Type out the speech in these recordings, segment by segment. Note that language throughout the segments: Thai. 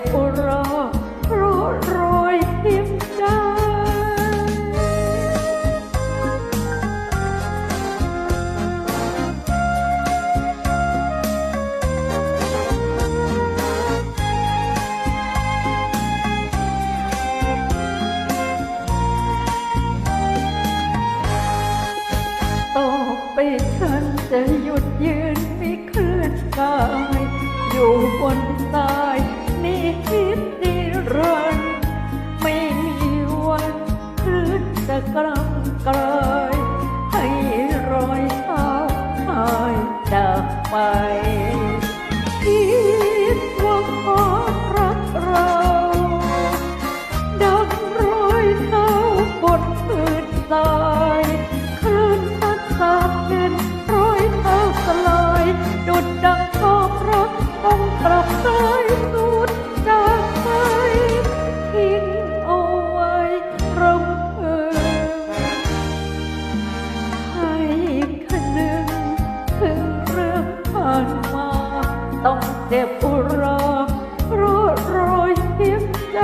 บอรอรู้รอยพิมพ์ได้ต่อไปฉันจะหยุดยืนไม่เคลื่อนกายอยู่บนตา กลให้รอยเท้าหายจากไป เจ็บอุราโรยรอยยิ้มใจ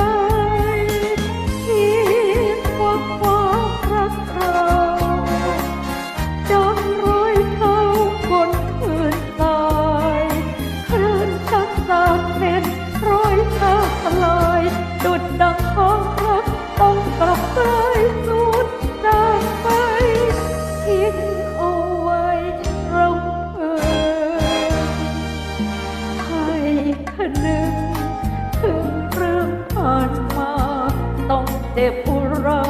ยิ้มว่าความรักเราจำรอยเท้าคนอื่นตายคลื่นชักสาเน็นรอยเท้าทลายดุดดังของรักต้องกลับกล หนึ่งถึงเรื่องผ่านมา ต้องเจ็บอุรา